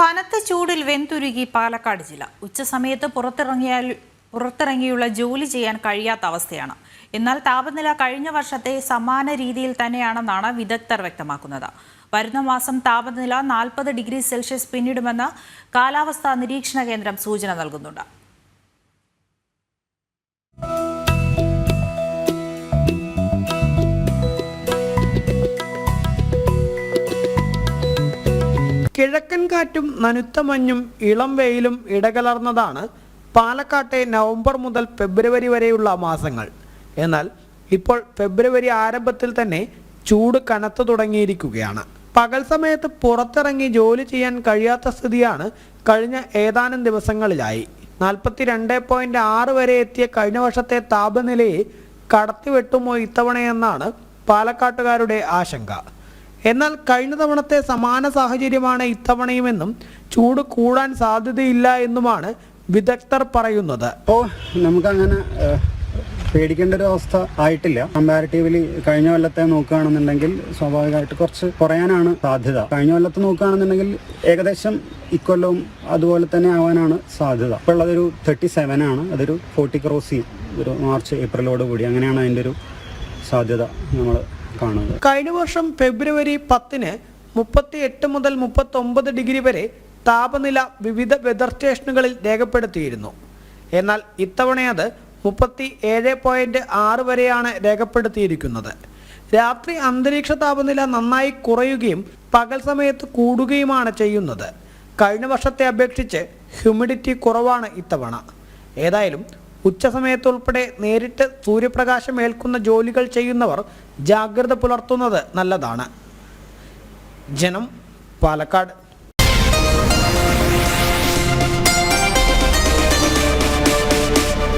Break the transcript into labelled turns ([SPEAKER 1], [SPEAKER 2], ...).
[SPEAKER 1] കനത്ത ചൂടിൽ വെന്തുരുകി പാലക്കാട് ജില്ല. ഉച്ചസമയത്ത് പുറത്തിറങ്ങിയാൽ പുറത്തിറങ്ങിയുള്ള ജോലി ചെയ്യാൻ കഴിയാത്ത അവസ്ഥയാണ്. എന്നാൽ താപനില കഴിഞ്ഞ വർഷത്തെ സമാന രീതിയിൽ തന്നെയാണെന്നാണ് വിദഗ്ധർ വ്യക്തമാക്കുന്നത്. വരുന്ന മാസം താപനില നാൽപ്പത് ഡിഗ്രി സെൽഷ്യസ് പിന്നിടുമെന്ന് കാലാവസ്ഥാ നിരീക്ഷണ കേന്ദ്രം സൂചന നൽകുന്നുണ്ട്.
[SPEAKER 2] കിഴക്കൻ കാറ്റും നനുത്ത മഞ്ഞും ഇളം വെയിലും ഇടകലർന്നതാണ് പാലക്കാട്ടെ നവംബർ മുതൽ ഫെബ്രുവരി വരെയുള്ള മാസങ്ങൾ. എന്നാൽ ഇപ്പോൾ ഫെബ്രുവരി ആരംഭത്തിൽ തന്നെ ചൂട് കനത്തു തുടങ്ങിയിരിക്കുകയാണ്. പകൽ സമയത്ത് പുറത്തിറങ്ങി ജോലി ചെയ്യാൻ കഴിയാത്ത സ്ഥിതിയാണ് കഴിഞ്ഞ ഏതാനും ദിവസങ്ങളിലായി. നാൽപ്പത്തി രണ്ട് പോയിന്റ് ആറ് വരെ എത്തിയ കഴിഞ്ഞ വർഷത്തെ താപനിലയെ കടത്തിവെട്ടുമോ ഇത്തവണയെന്നാണ് പാലക്കാട്ടുകാരുടെ ആശങ്ക. എന്നാൽ കഴിഞ്ഞ തവണത്തെ സമാന സാഹചര്യമാണ് ഇത്തവണയുമെന്നും ചൂട് കൂടാൻ സാധ്യതയില്ല എന്നുമാണ് വിദഗ്ധർ പറയുന്നത്.
[SPEAKER 3] അപ്പോൾ നമുക്കങ്ങനെ പേടിക്കേണ്ട ഒരു അവസ്ഥ ആയിട്ടില്ല. കമ്പാരിറ്റീവ്ലി കഴിഞ്ഞ കൊല്ലത്തെ നോക്കുകയാണെന്നുണ്ടെങ്കിൽ സ്വാഭാവികമായിട്ട് കുറച്ച് കുറയാനാണ് സാധ്യത. കഴിഞ്ഞ കൊല്ലത്ത് നോക്കുകയാണെന്നുണ്ടെങ്കിൽ ഏകദേശം ഇക്കൊല്ലവും അതുപോലെ തന്നെ ആവാനാണ് സാധ്യത. ഇപ്പോൾ ഉള്ളതൊരു തേർട്ടി സെവൻ ആണ്. അതൊരു ഫോർട്ടി ക്രോസ് ചെയ്യും. ഒരു മാർച്ച് ഏപ്രിലോട് കൂടി അങ്ങനെയാണ് അതിന്റെ ഒരു സാധ്യത നമ്മൾ കാണുന്നത്.
[SPEAKER 2] കഴിഞ്ഞ വർഷം ഫെബ്രുവരി പത്തിന് മുപ്പത്തി എട്ട് മുതൽ മുപ്പത്തി ഒമ്പത് ഡിഗ്രി വരെ താപനില വിവിധ വെതർ സ്റ്റേഷനുകളിൽ രേഖപ്പെടുത്തിയിരുന്നു. എന്നാൽ ഇത്തവണ അത് മുപ്പത്തി ഏഴ് പോയിന്റ് ആറ് വരെയാണ് രേഖപ്പെടുത്തിയിരിക്കുന്നത്. രാത്രി അന്തരീക്ഷ താപനില നന്നായി കുറയുകയും പകൽ സമയത്ത് കൂടുകയുമാണ് ചെയ്യുന്നത്. കഴിഞ്ഞ വർഷത്തെ അപേക്ഷിച്ച് ഹ്യൂമിഡിറ്റി കുറവാണ് ഇത്തവണ. ഏതായാലും ഉച്ചസമയത്ത് ഉൾപ്പെടെ നേരിട്ട് സൂര്യപ്രകാശം ഏൽക്കുന്ന ജോലികൾ ചെയ്യുന്നവർ ജാഗ്രത പുലർത്തുന്നത് നല്ലതാണ്. ജനം പാലക്കാട്.